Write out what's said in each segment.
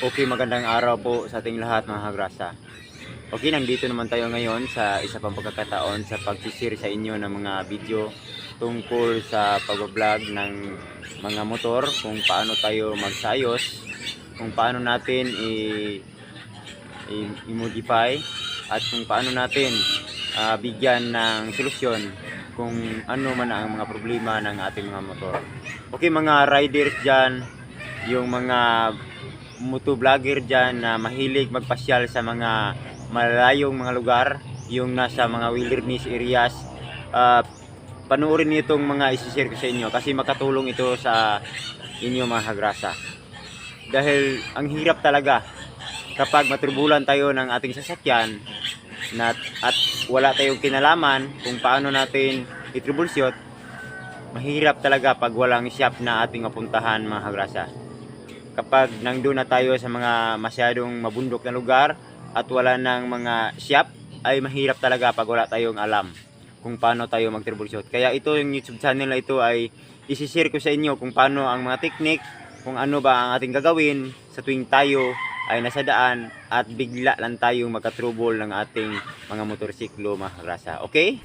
Okay, magandang araw po sa ating lahat mga hagrasa. Okay, nandito naman tayo ngayon sa isa pang pagkakataon sa pag-share sa inyo ng mga video tungkol sa pag-vlog ng mga motor, kung paano tayo magsayos, kung paano natin i-modify at kung paano natin ah, bigyan ng solusyon kung ano man ang mga problema ng ating mga motor. Okay, mga riders dyan, yung mga motovlogger dyan na mahilig magpasyal sa mga malayong mga lugar, yung nasa mga wilderness areas, ah, panoorin niyo itong mga isi-share ko sa inyo kasi makatulong ito sa inyo mga hagrasa. Dahil ang hirap talaga kapag maturbulan tayo ng ating sasakyan na, at wala tayong kinalaman kung paano natin i-troubleshoot, mahirap talaga pag walang shop na ating mapuntahan mga hagrasa kapag nandun na tayo sa mga masyadong mabundok na lugar at wala ng mga shop ay mahirap talaga pag wala tayong alam kung paano tayo mag troubleshoot. Kaya ito yung YouTube channel na ito ay isi-share ko sa inyo kung paano ang mga technique, kung ano ba ang ating gagawin sa tuwing tayo ay nasa daan at bigla lang tayong magka-trouble ng ating mga motorsiklo mga kagrasa. Okay?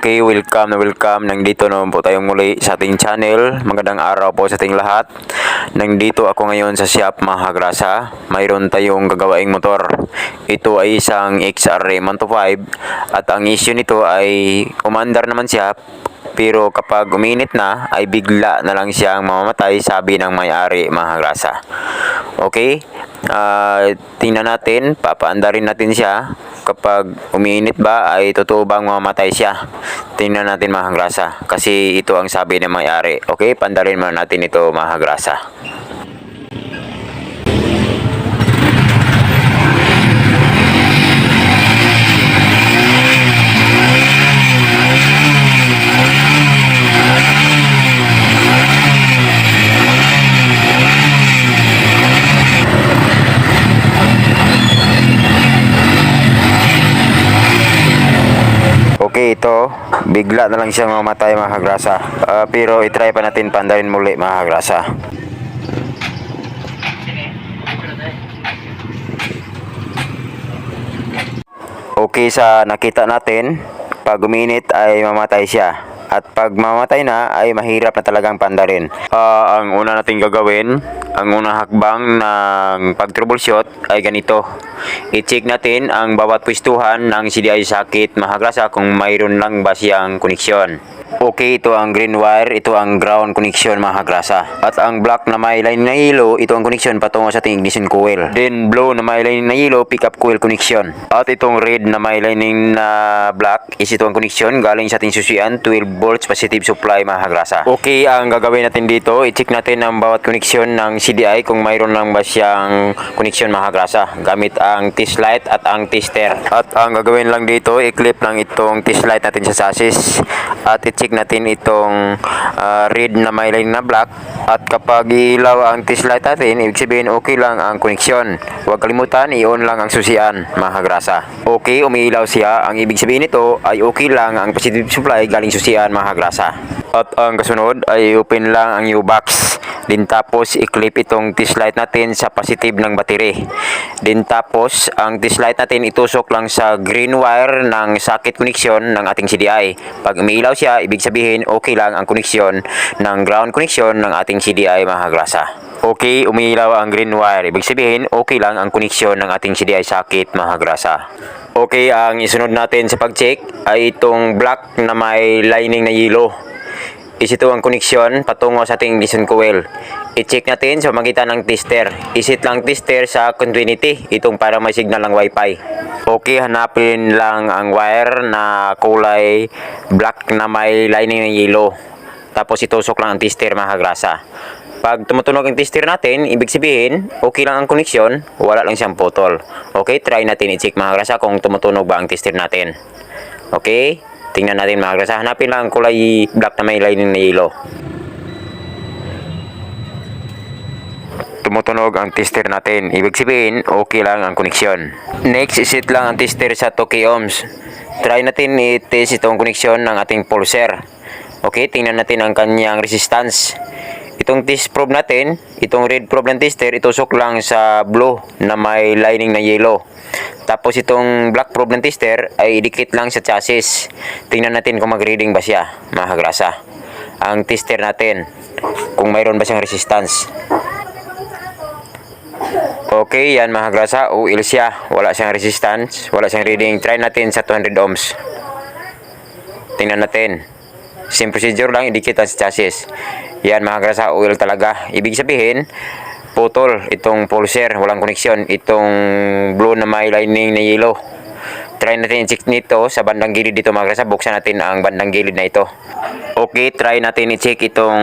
Okay, welcome na welcome. Nandito naman po tayong muli sa ating channel. Magandang araw po sa ating lahat. Nandito ako ngayon sa shop mga Hagrasa. Mayroon tayong gagawaing motor. Ito ay isang XR 125 at ang issue nito ay umandar naman siya pero kapag uminit na ay bigla na lang siyang mamamatay sabi ng may-ari mga Hagrasa. Okay? Ah, tingnan natin, papaandarin natin siya kapag umiinit ba ay totoo bang mamatay siya? Tingnan natin mga grasa kasi ito ang sabi ng may-ari. Okay pandarin muna natin ito mga grasa Okay, ito, bigla na lang siyang mamatay mga kagrasa. Ah, pero itry pa natin pandarin muli mga kagrasa. Okay, sa nakita natin, pag uminit ay mamatay siya. At pag mamatay na ay mahirap na talagang pandarin. Ah, ang una natin gagawin, ang unang hakbang ng pag-troubleshoot ay ganito. I-check natin ang bawat pwestuhan ng CDI sakit mahagrasa kung mayroon lang ba siyang koneksyon. Okay, ito ang green wire, ito ang ground connection mga grasa. At ang black na may line na yellow, ito ang connection patungo sa ating ignition coil. Then blue na may line na yellow, pickup coil connection. At itong red na may lining na black, is ito ang connection galing sa ating susian, 12 volts positive supply mga grasa. Okay, ang gagawin natin dito, i-check natin ang bawat connection ng CDI kung mayroon lang ba siyang connection mga grasa gamit ang test light at ang tester. At ang gagawin lang dito, i-clip lang itong test light natin sa chassis at i-check natin itong ah, red na may na black at kapag ilaw ang test light natin, ibig sabihin okay lang ang koneksyon. Huwag kalimutan, i-on lang ang susian, mga grasa. Okay, umiilaw siya. Ang ibig sabihin nito ay okay lang ang positive supply galing susian, mga grasa. At ang kasunod ay open lang ang U-box. Din tapos i-clip itong test natin sa positive ng battery. Din tapos ang test natin itusok lang sa green wire ng socket connection ng ating CDI. Pag umiilaw siya, ibig sabihin okay lang ang koneksyon ng ground connection ng ating CDI mga grasa. Okay, umiilaw ang green wire. Ibig sabihin, okay lang ang koneksyon ng ating CDI socket mga grasa. Okay, ang isunod natin sa pag-check ay itong black na may lining na yellow is ito ang koneksyon patungo sa ating ignition coil. I-check natin sa magitan ng tester. Isit lang tester sa continuity, itong para may signal ng wifi. Okay, hanapin lang ang wire na kulay black na may lining ng yellow. Tapos itusok lang ang tester mga grasa. Pag tumutunog ang tester natin, ibig sabihin, okay lang ang koneksyon, wala lang siyang putol. Okay, try natin i-check mga grasa kung tumutunog ba ang tester natin. Okay? Tingnan natin mga grasa. Hanapin lang ang kulay black na may lining na yellow. tumutunog ang tester natin. Ibig sabihin, okay lang ang koneksyon. Next, isit lang ang tester sa 2 ohms. Try natin i-test itong koneksyon ng ating pulser. Okay, tingnan natin ang kanyang resistance. Itong test probe natin, itong red probe ng tester, itusok lang sa blue na may lining na yellow. Tapos itong black probe ng tester ay idikit lang sa chassis. Tingnan natin kung mag-reading ba siya, mga grasa. Ang tester natin, kung mayroon ba siyang resistance. Okay, yan mga grasa, UL siya. Wala siyang resistance, wala siyang reading. Try natin sa 200 ohms. Tingnan natin. Same procedure lang, idikit ang chassis. Yan mga grasa, oil talaga. Ibig sabihin, putol itong pulser, walang koneksyon. Itong blue na may lining na yellow. Try natin i-check nito sa bandang gilid dito mga grasa. Buksan natin ang bandang gilid na ito. Okay, try natin i-check itong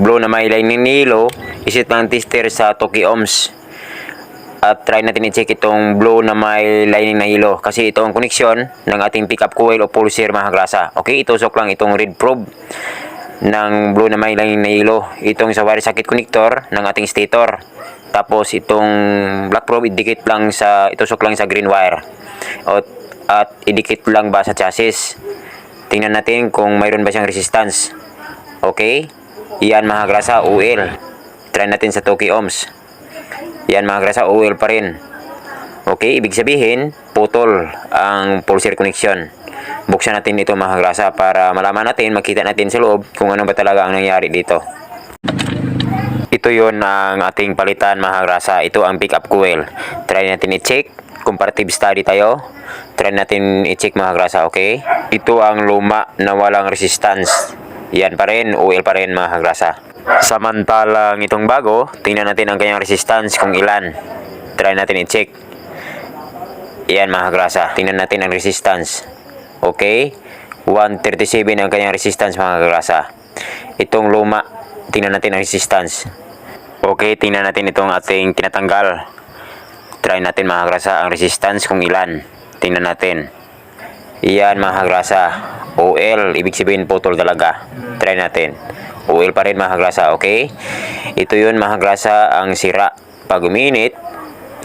blue na may lining na yellow. Isit ng tester sa 2 ohms at try natin i-check itong blue na may lining na yellow. Kasi ito ang koneksyon ng ating pickup coil o pulser mga grasa. Okay itusok lang itong red probe ng blue na may lining na yellow. Itong sa wire socket connector ng ating stator. Tapos itong black probe idikit lang sa itusok lang sa green wire. At, at idikit lang ba sa chassis? Tingnan natin kung mayroon ba siyang resistance. Okay yan mga grasa OL try natin sa 2 ohms yan mga grasa, oil pa rin. Okay, ibig sabihin, putol ang pulser connection. Buksan natin ito mga grasa para malaman natin, makita natin sa loob kung ano ba talaga ang nangyari dito. Ito yon ang ating palitan mga grasa. Ito ang pickup coil. Try natin i-check. Comparative study tayo. Try natin i-check mga grasa, okay? Ito ang luma na walang resistance. Yan pa rin, oil pa rin mga grasa. Samantalang itong bago, tingnan natin ang kanyang resistance kung ilan. Try natin i-check. Yan mga grasa. Tingnan natin ang resistance. Okay? 137 ang kanyang resistance mga grasa. Itong luma, tingnan natin ang resistance. Okay, tingnan natin itong ating tinatanggal. Try natin mga grasa ang resistance kung ilan. Tingnan natin. Yan mga grasa. OL, ibig sabihin putol talaga. Try natin. OL pa rin mga okay? Ito yun mga ang sira. Pag uminit,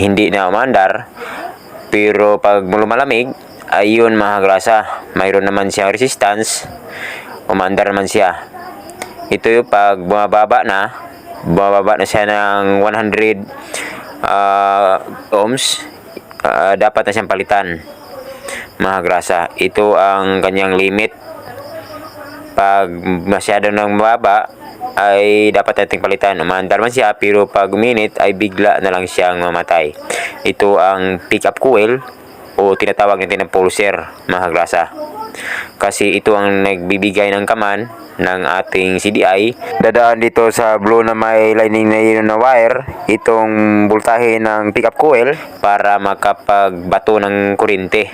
hindi na umandar. Pero pag lumalamig, ayun mga grasa, mayroon naman siyang resistance. Umandar naman siya. Ito yung pag bumababa na, bumababa na siya ng 100 ah, ohms, ah, dapat na siyang palitan. Mga ito ang kanyang limit pag masyado nang mababa ay dapat nating palitan. Umaandar man siya pero pag minute ay bigla na lang siyang mamatay. Ito ang pickup coil o tinatawag natin ng pulser mga grasa. Kasi ito ang nagbibigay ng kaman ng ating CDI. Dadaan dito sa blue na may lining na yun na wire itong voltahe ng pickup coil para makapagbato ng kuryente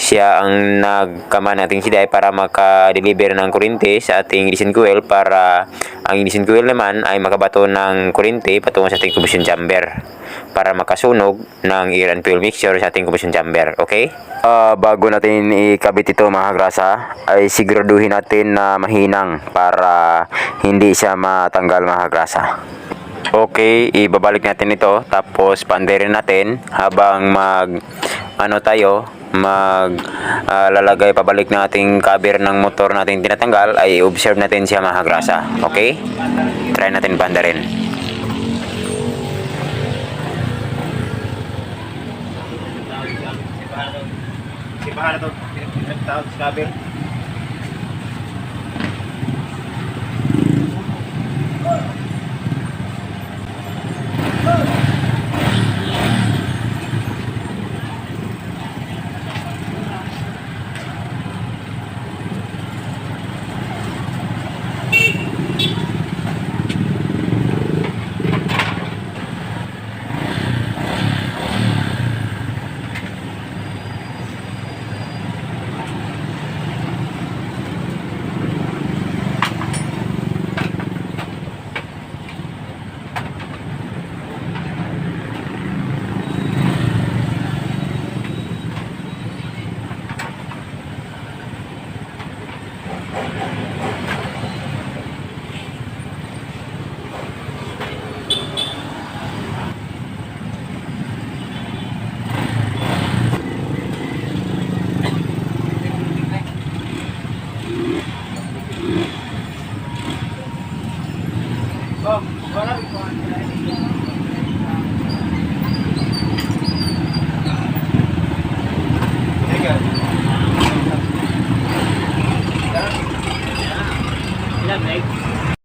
siya ang nagkaman nating siday para maka-deliver ng kuryente sa ating ignition coil para ang ignition coil naman ay makabato ng kuryente patungo sa ating combustion chamber para makasunog ng air and fuel mixture sa ating combustion chamber. Okay? Ah, bago natin ikabit ito mga grasa, ay siguraduhin natin na mahinang para hindi siya matanggal mga grasa. Okay, ibabalik natin ito tapos panderin natin habang mag ano tayo mag ah, lalagay pabalik ng ating cover ng motor natin tinatanggal ay observe natin siya mga grasa. Okay? Try natin pandarin. Si Bahara to, pinagtawag sa kabel.